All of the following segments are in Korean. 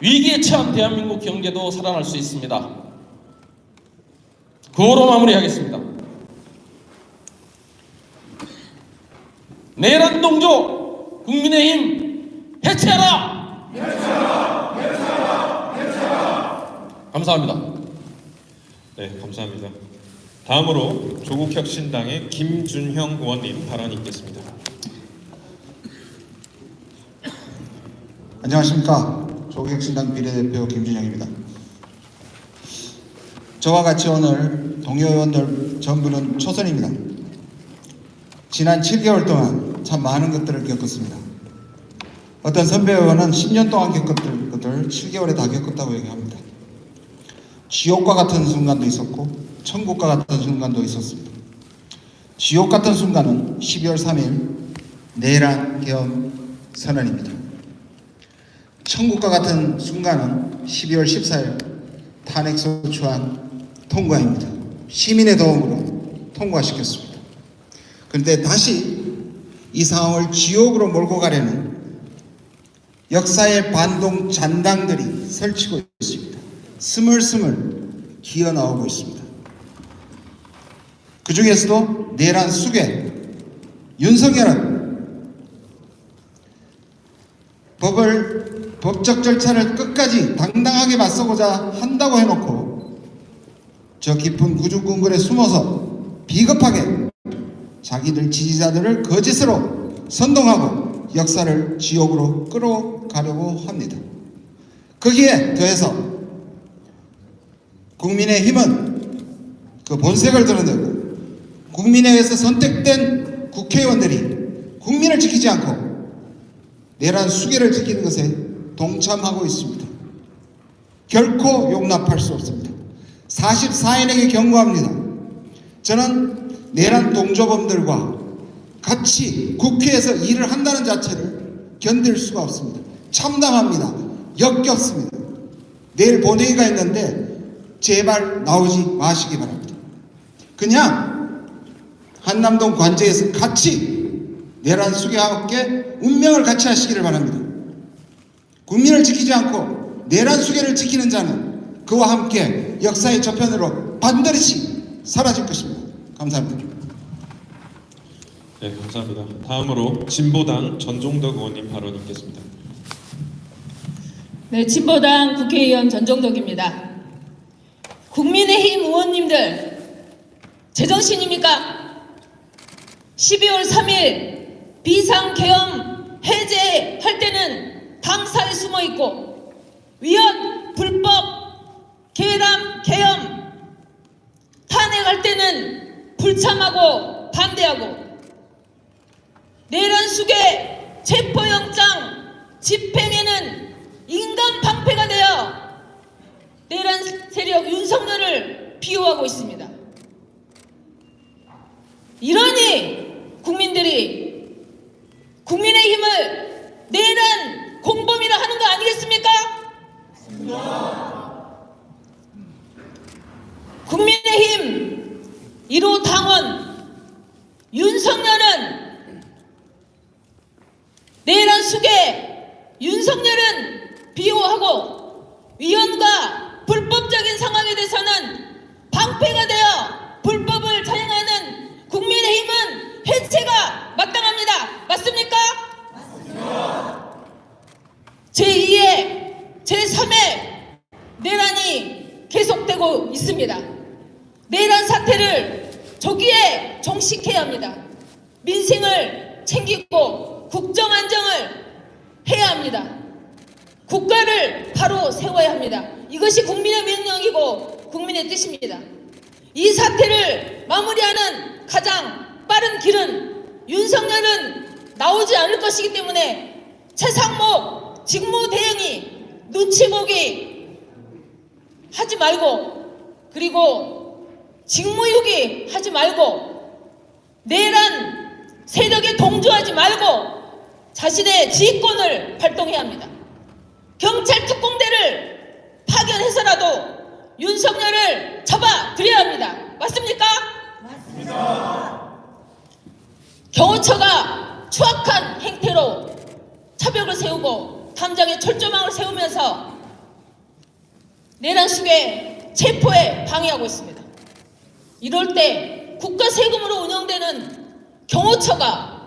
위기에 처한 대한민국 경제도 살아날 수 있습니다. 구호로 마무리하겠습니다. 내란 동조 국민의힘 해체하라! 해체하라! 해체하라! 해체하라! 감사합니다. 네, 감사합니다. 다음으로 조국혁신당의 김준형 의원님 발언이 있겠습니다. 안녕하십니까 조국혁신당 비례대표 김준영입니다. 저와 같이 오늘 동료 의원들 전부는 초선입니다. 지난 7개월 동안 참 많은 것들을 겪었습니다. 어떤 선배 의원은 10년 동안 겪었던 것들 7개월에 다 겪었다고 얘기합니다. 지옥과 같은 순간도 있었고 천국과 같은 순간도 있었습니다. 지옥 같은 순간은 12월 3일 내란 계엄 선언입니다. 천국과 같은 순간은 12월 14일 탄핵소추안 통과입니다. 시민의 도움으로 통과시켰습니다. 그런데 다시 이 상황을 지옥으로 몰고 가려는 역사의 반동 잔당들이 설치고 있습니다. 스물스물 기어 나오고 있습니다. 그 중에서도 내란 수괴 윤석열은 법을 법적 절차를 끝까지 당당하게 맞서고자 한다고 해놓고 저 깊은 구죽궁궐에 숨어서 비겁하게 자기들 지지자들을 거짓으로 선동하고 역사를 지옥으로 끌어가려고 합니다. 거기에 더해서 국민의 힘은 그 본색을 드러내고 국민에 의해서 선택된 국회의원들이 국민을 지키지 않고 내란 수계를 지키는 것에 동참하고 있습니다. 결코 용납할 수 없습니다. 44인에게 경고합니다. 저는 내란 동조범들과 같이 국회에서 일을 한다는 자체를 견딜 수가 없습니다. 참담합니다. 역겹습니다. 내일 본회의가 있는데 제발 나오지 마시기 바랍니다. 그냥 한남동 관제에서 같이 내란 수계와 함께 운명을 같이 하시기를 바랍니다. 국민을 지키지 않고 내란 수계를 지키는 자는 그와 함께 역사의 저편으로 반드시 사라질 것입니다. 감사합니다. 네, 감사합니다. 다음으로 진보당 전종덕 의원님 발언이 있겠습니다. 네, 진보당 국회의원 전정덕입니다. 국민의힘 의원님들 제정신입니까? 12월 3일 비상계엄 해제할 때는 당사에 숨어 있고 위헌 불법 계ram 계엄 탄핵할 때는 불참하고 반대하고 내란 수계 체포영장 집행에는 인간 방패가 되어 내란 세력 윤석열을 비호하고 있습니다. 이러니 국민들이 국민의힘을 내란 공범이라 하는 거 아니겠습니까? 국민의힘 1호 당원 윤석열은 내란 수계 윤석열은 비호하고 위헌과 불법적인 상황에 대해서는 방패가 되어 불법을 자행하는 국민의힘은 해체가 마땅합니다. 맞습니까? 맞습니다. 제2의 제3의 내란이 계속되고 있습니다. 내란 사태를 조기에 종식해야 합니다. 민생을 챙기고 국정 안정을 해야 합니다. 국가를 바로 세워야 합니다. 이것이 국민의 명령이고 국민의 뜻입니다. 이 사태를 마무리하는 가장 빠른 길은 윤석열은 나오지 않을 것이기 때문에 최상목 직무대행이 눈치 보기 하지 말고 그리고 직무유기 하지 말고 내란 세력에 동조하지 말고 자신의 지휘권을 발동해야 합니다. 경찰 특공대를 파견해서라도 윤석열을 잡아 드려야 합니다. 맞습니까? 경호처가 추악한 행태로 차벽을 세우고 담장에 철조망을 세우면서 내란 숙의 체포에 방해하고 있습니다. 이럴 때 국가 세금으로 운영되는 경호처가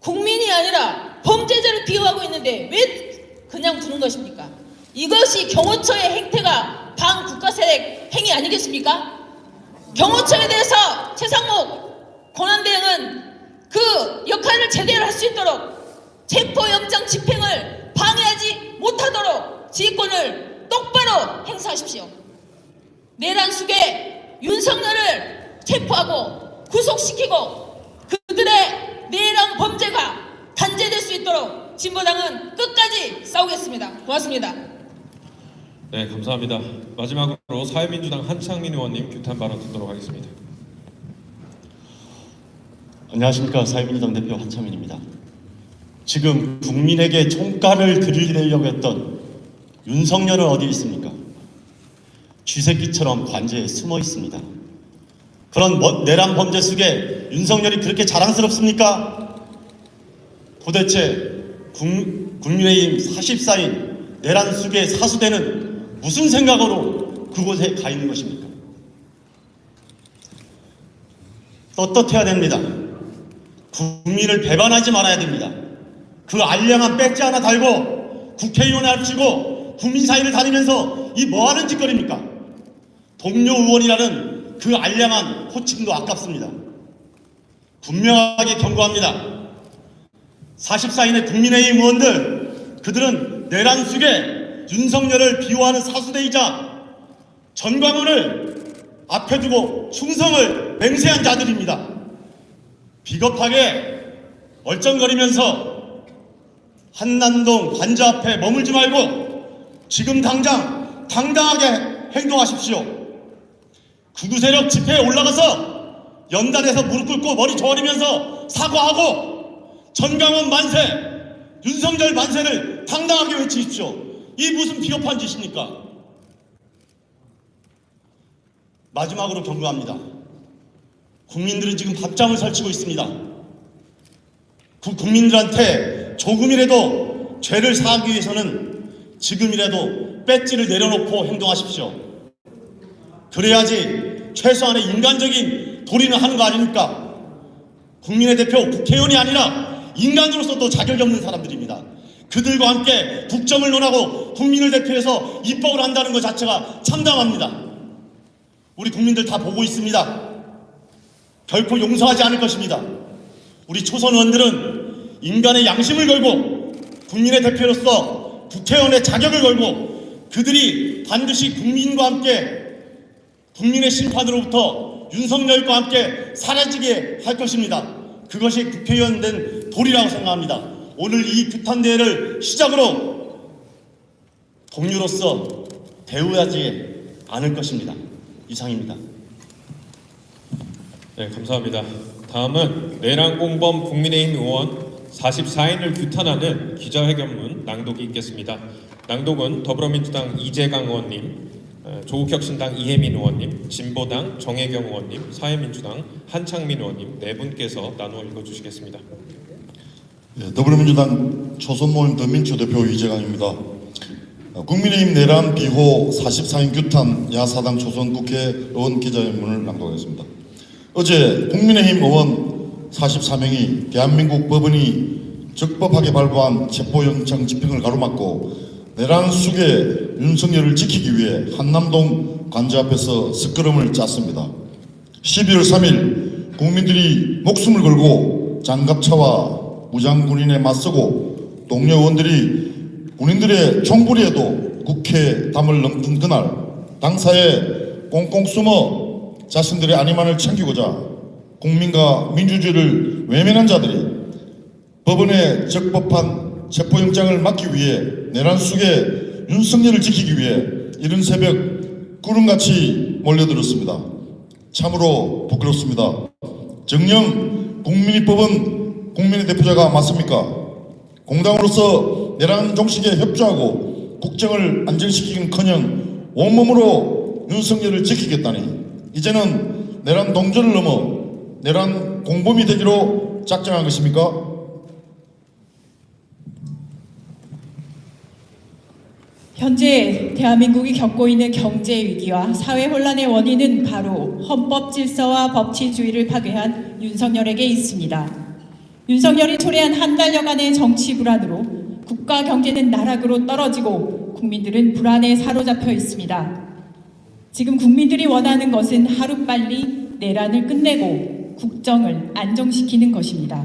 국민이 아니라 범죄자를 비호하고 있는데 왜 그냥 두는 것입니까? 이것이 경호처의 행태가 반국가세력 행위 아니겠습니까? 경호처에 대해서 최상목 권한대행은 그 역할을 제대로 할 수 있도록 체포영장 집행을 방해하지 못하도록 지휘권을 똑바로 행사하십시오. 내란 숙의 윤석열을 체포하고 구속시키고 그들의 내란 범죄가 단죄될 수 있도록 진보당은 끝까지 싸우겠습니다. 고맙습니다. 네, 감사합니다. 마지막으로 사회민주당 한창민 의원님 규탄 발언 듣도록 하겠습니다. 안녕하십니까 사회민주당 대표 한창민입니다. 지금 국민에게 총가를 들이대려고 했던 윤석열은 어디 있습니까? 쥐새끼처럼 관제에 숨어 있습니다. 그런 뭐- 내란 범죄 속에 윤석열이 그렇게 자랑스럽습니까? 도대체 국, 국민의힘 44인 내란 속의 사수대는 무슨 생각으로 그곳에 가 있는 것입니까? 떳떳해야 됩니다. 국민을 배반하지 말아야 됩니다. 그 알량한 배지 하나 달고 국회의원에 합치고 국민 사이를 다니면서 이 뭐하는 짓거리입니까? 동료 의원이라는 그 알량한 호칭도 아깝습니다. 분명하게 경고합니다. 44인의 국민의힘 의원들 그들은 내란 속에 윤석열을 비호하는 사수대이자 전광훈을 앞에 두고 충성을 맹세한 자들입니다. 비겁하게 얼쩡거리면서 한남동 관저 앞에 머물지 말고 지금 당장 당당하게 행동하십시오. 구두 세력 집회에 올라가서 연단에서 무릎 꿇고 머리 조아리면서 사과하고 전강원 만세, 윤석열 만세를 당당하게 외치십시오. 이 무슨 비겁한 짓입니까? 마지막으로 경고합니다. 국민들은 지금 밥잠을 설치고 있습니다. 그 국민들한테 조금이라도 죄를 사하기 위해서는 지금이라도 배지를 내려놓고 행동하십시오. 그래야지 최소한의 인간적인 도리는 하는 거 아닙니까? 국민의 대표 국회의원이 아니라 인간으로서도 자격이 없는 사람들입니다. 그들과 함께 국정을 논하고 국민을 대표해서 입법을 한다는 것 자체가 참담합니다. 우리 국민들 다 보고 있습니다. 결코 용서하지 않을 것입니다. 우리 초선 의원들은 인간의 양심을 걸고 국민의 대표로서 국회의원의 자격을 걸고 그들이 반드시 국민과 함께 국민의 심판으로부터 윤석열과 함께 사라지게 할 것입니다. 그것이 국회의원 된 도리라고 생각합니다. 오늘 이 규탄대회를 시작으로 동료로서 대우하지 않을 것입니다. 이상입니다. 네, 감사합니다. 다음은 내란 공범 국민의힘 의원 44인을 규탄하는 기자회견문 낭독이 있겠습니다. 낭독은 더불어민주당 이재강 의원님, 에, 조국혁신당 이혜민 의원님, 진보당 정혜경 의원님, 사회민주당 한창민 의원님 네 분께서 나누어 읽어주시겠습니다. 예, 더불어민주당 초선모임 더민주 대표 이재강입니다. 어, 국민의힘 내란 비호 44인 규탄 야사당 초선 국회의원 기자회견문을 낭독하겠습니다. 어제 국민의힘 의원 44명이 대한민국 법원이 적법하게 발부한 체포영장 집행을 가로막고 내란 숙의 윤석열을 지키기 위해 한남동 관저 앞에서 스크럼을 짰습니다. 12월 3일 국민들이 목숨을 걸고 장갑차와 무장 군인에 맞서고 동료 의원들이 군인들의 총부리에도 국회 담을 넘던 그날 당사에 꽁꽁 숨어 자신들의 안위만을 챙기고자 국민과 민주주의를 외면한 자들이 법원의 적법한 체포영장을 막기 위해 내란 속에 윤석열을 지키기 위해 이른 새벽 구름같이 몰려들었습니다. 참으로 부끄럽습니다. 정녕 국민이 뽑은 국민의 대표자가 맞습니까? 공당으로서 내란 종식에 협조하고 국정을 안정시키기는커녕 온몸으로 윤석열을 지키겠다니 이제는 내란 동전을 넘어 내란 공범이 되기로 작정한 것입니까? 현재 대한민국이 겪고 있는 경제 위기와 사회 혼란의 원인은 바로 헌법 질서와 법치주의를 파괴한 윤석열에게 있습니다. 윤석열이 초래한 한 달여간의 정치 불안으로 국가 경제는 나락으로 떨어지고 국민들은 불안에 사로잡혀 있습니다. 지금 국민들이 원하는 것은 하루빨리 내란을 끝내고 국정을 안정시키는 것입니다.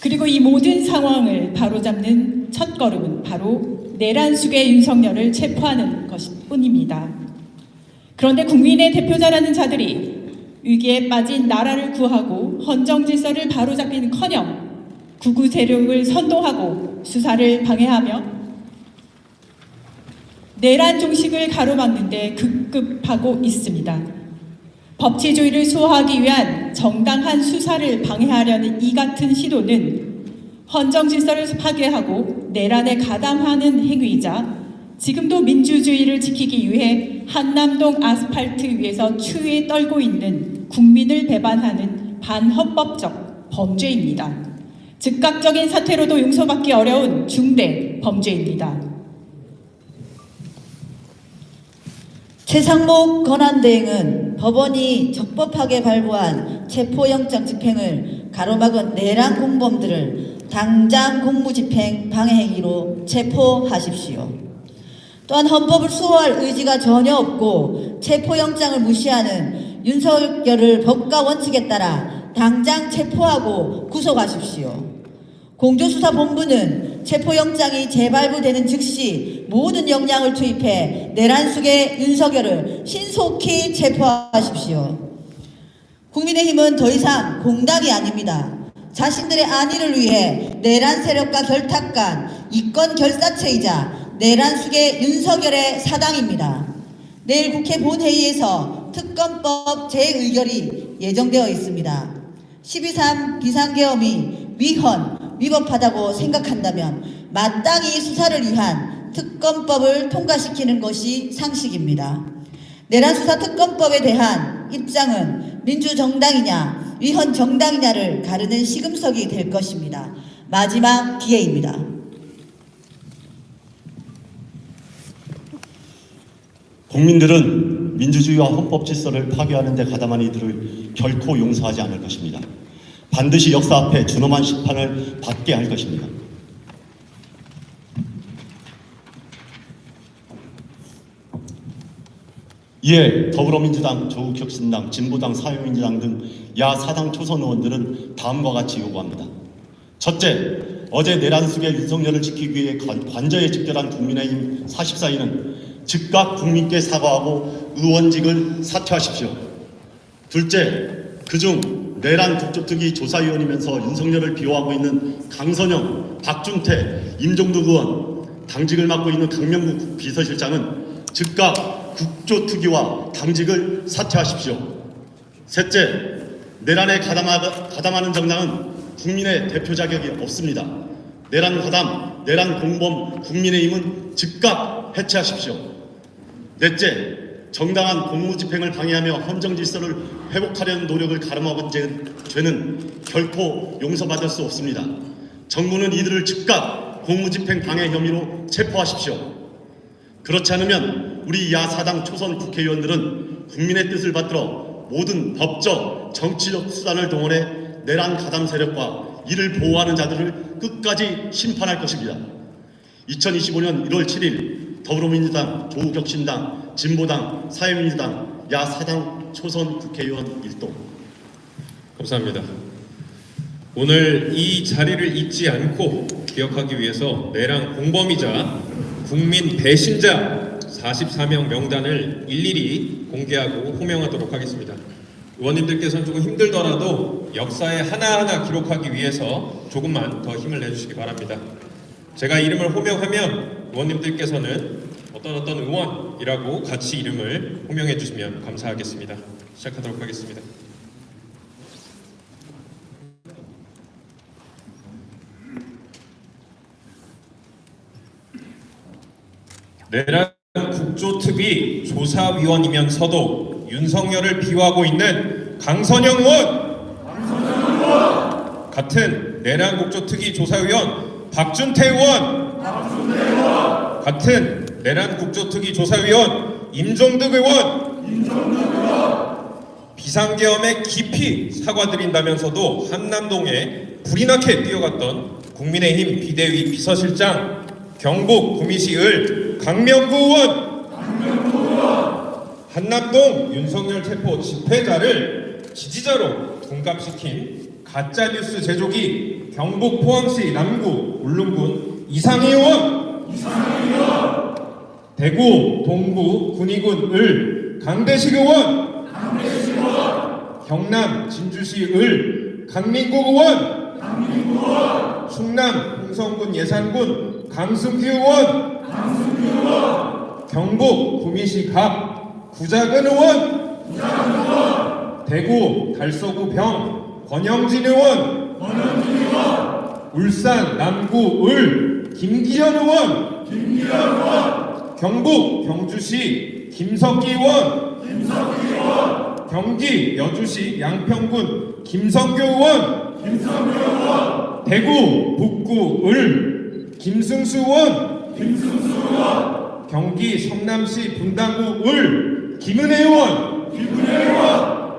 그리고 이 모든 상황을 바로잡는 첫 걸음은 바로 내란 숙의 윤석열을 체포하는 것일 뿐입니다. 그런데 국민의 대표자라는 자들이 위기에 빠진 나라를 구하고 헌정 질서를 바로잡기는커녕 구구 세력을 선동하고 수사를 방해하며 내란 종식을 가로막는데 급급하고 있습니다. 법치주의를 수호하기 위한 정당한 수사를 방해하려는 이 같은 시도는 헌정 질서를 파괴하고 내란에 가담하는 행위이자 지금도 민주주의를 지키기 위해 한남동 아스팔트 위에서 추위에 떨고 있는 국민을 배반하는 반헌법적 범죄입니다. 즉각적인 사태로도 용서받기 어려운 중대 범죄입니다. 최상목 권한대행은 법원이 적법하게 발부한 체포영장 집행을 가로막은 내란 공범들을 당장 공무집행 방해 행위로 체포하십시오. 또한 헌법을 수호할 의지가 전혀 없고 체포영장을 무시하는 윤석열을 법과 원칙에 따라 당장 체포하고 구속하십시오. 공조수사본부는 체포영장이 재발부되는 즉시 모든 역량을 투입해 내란 속의 윤석열을 신속히 체포하십시오. 국민의힘은 더 이상 공당이 아닙니다. 자신들의 안위를 위해 내란 세력과 결탁한 이권 결사체이자 내란 숙의 윤석열의 사당입니다. 내일 국회 본회의에서 특검법 재의결이 예정되어 있습니다. 12.3 비상계엄이 위헌, 위법하다고 생각한다면 마땅히 수사를 위한 특검법을 통과시키는 것이 상식입니다. 내란 수사 특검법에 대한 입장은 민주정당이냐 위헌 정당이냐를 가르는 시금석이 될 것입니다. 마지막 기회입니다. 국민들은 민주주의와 헌법 질서를 파괴하는 데 가담한 이들을 결코 용서하지 않을 것입니다. 반드시 역사 앞에 준엄한 심판을 받게 할 것입니다. 이에 더불어민주당, 조국혁신당, 진보당, 사회민주당 등 야사당 초선 의원들은 다음과 같이 요구합니다. 첫째, 어제 내란 속의 윤석열을 지키기 위해 관- 관저에 집결한 국민의힘 44인은 즉각 국민께 사과하고 의원직을 사퇴하십시오. 둘째, 그중 내란 국조특위 조사위원이면서 윤석열을 비호하고 있는 강선영, 박준태, 임종득 의원, 당직을 맡고 있는 강명국 비서실장은 즉각 국조특위와 당직을 사퇴하십시오. 셋째, 내란에 가담하, 가담하는 정당은 국민의 대표 자격이 없습니다. 내란 가담, 내란 공범 국민의힘은 즉각 해체하십시오. 넷째, 정당한 공무집행을 방해하며 헌정 질서를 회복하려는 노력을 죄- 죄는 결코 용서받을 수 없습니다. 정부는 이들을 즉각 공무집행 방해 혐의로 체포하십시오. 그렇지 않으면 우리 야사당 초선 국회의원들은 국민의 뜻을 받들어 모든 법적, 정치적 수단을 동원해 내란 가담 세력과 이를 보호하는 자들을 끝까지 심판할 것입니다. 2025년 1월 7일 더불어민주당, 조국혁신당, 진보당, 사회민주당, 야사당 초선 국회의원 일동 감사합니다. 오늘 이 자리를 잊지 않고 기억하기 위해서 내란 공범이자 국민 배신자 44명 명단을 일일이 공개하고 호명하도록 하겠습니다. 의원님들께서는 조금 힘들더라도 역사에 하나하나 기록하기 위해서 조금만 더 힘을 내주시기 바랍니다. 제가 이름을 호명하면 의원님들께서는 어떤 어떤 의원이라고 같이 이름을 호명해 주시면 감사하겠습니다. 시작하도록 하겠습니다. 내란 국조특위 조사위원이면서도 윤석열을 비호하고 있는 강선영 의원, 같은 내란 국조특위 조사위원 박준태 의원, 같은 내란 국조특위 조사위원 임종득 의원. 비상계엄에 깊이 사과드린다면서도 한남동에 불이 나게 뛰어갔던 국민의힘 비대위 비서실장 경북 구미시 을 강명구 의원. 한남동 윤석열 체포 집회자를 지지자로 둔갑시킨 가짜뉴스 제조기 경북 포항시 남구 울릉군 이상희 의원 대구 동구 군위군 을. 강대식 의원. 경남 진주시 을. 강민국 의원. 충남 홍성군 예산군. 강승규 의원. 경북 구미시 갑 구자근 의원. 대구 달서구 병. 권영진 의원. 울산 남구 을 김기현 의원. 경북 경주시 김석기 의원. 경기 여주시 양평군 김성교 의원. 대구 북구 을 김승수 의원. 경기 성남시 분당구 을 김은혜 의원.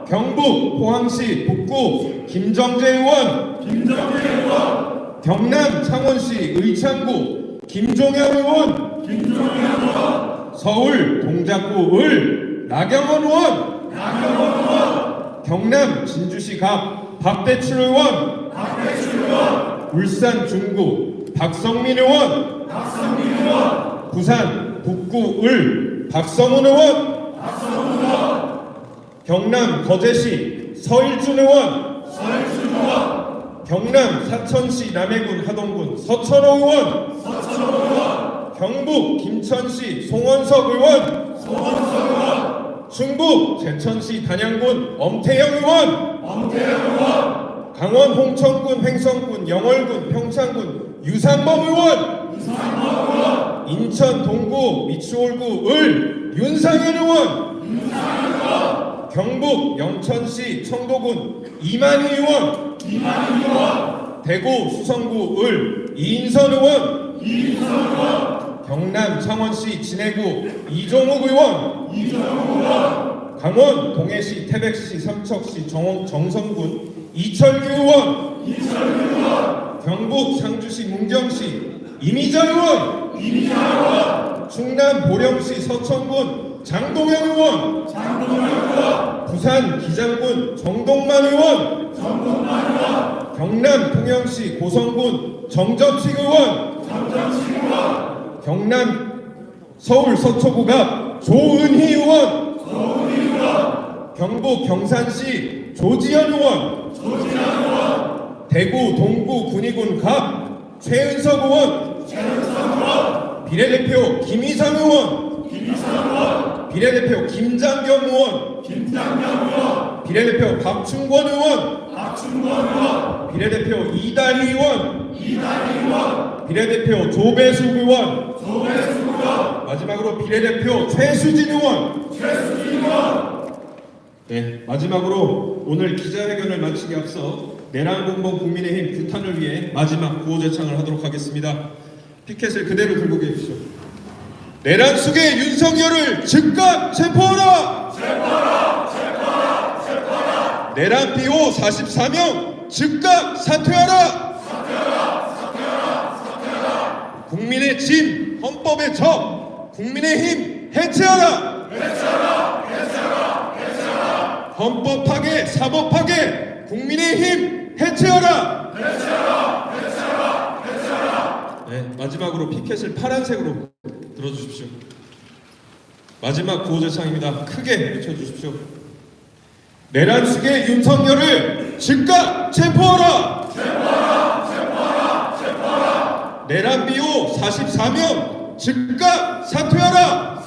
경북 포항시 북구 김정재 의원 경남 창원시 의창구 김종현 의원 서울 동작구 을 나경원 의원 경남 진주시 갑 박대출 의원 울산 중구 박성민 의원 부산 북구 을 박성훈 의원 경남 거제시 서일준 의원 경남 사천시 남해군 하동군 서천호 의원 경북 김천시 송원석 의원 충북 제천시 단양군 엄태영 의원 강원 홍천군 횡성군 영월군 평창군 유상범 의원 인천 동구 미추홀구 을 윤상현 의원 경북 영천시 청도군 이만희 의원 대구 수성구 을 이인선 의원. 경남 창원시 진해구 이종욱 의원. 강원 동해시 태백시 삼척시 정, 정선군 이철규 의원. 경북 상주시 문경시 이미자 의원. 충남 보령시 서천군 장동현 의원. 부산 기장군 정동만 의원. 경남 통영시 고성군 정접식 의원. 경남 서울 서초구가 조은희 의원. 경북 경산시 조지현 의원. 대구 동구 군위군 갑 최은석 의원. 비례대표 김희상 의원 비례대표 김장겸 의원. 비례대표 박충권 의원. 비례대표 이다희 의원. 비례대표 조배숙 의원. 마지막으로 비례대표 최수진 의원. 네, 마지막으로 오늘 기자회견을 마치기 앞서 내란공범 국민의힘 규탄을 위해 마지막 구호제창을 하도록 하겠습니다. 피켓을 그대로 들고 계십시오. 내란 속의 윤석열을 즉각 체포하라! 체포하라! 체포하라! 체포하라! 내란 비호 44명 즉각 사퇴하라! 사퇴하라! 사퇴하라! 사퇴하라! 국민의 짐, 헌법의 적, 국민의 힘 해체하라! 헌법 파괴, 사법 파괴, 국민의 힘 해체하라! 해체하라! 해체하라! 해체하라! 네, 마지막으로 피켓을 파란색으로 들어주십시오. 마지막 구호제창입니다. 크게 외쳐주십시오. 내란 숙의 윤석열을 즉각 체포하라! 체포하라! 체포하라! 체포하라! 내란 비호 44명 즉각 사퇴하라!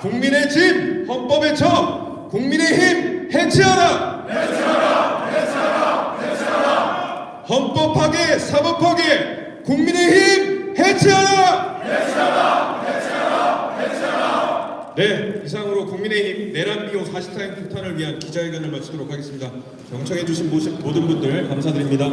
국민의 집 헌법의 적 국민의 힘 해체하라 해체하라 해체하라 해체하라 헌법 파괴 사법 파괴 국민의 힘 해체하라! 해체하라! 해체하라! 해체하라! 네 이상으로 국민의힘 내란 비호 44인 규탄을 위한 기자회견을 마치도록 하겠습니다. 경청해 주신 모든 분들 감사드립니다.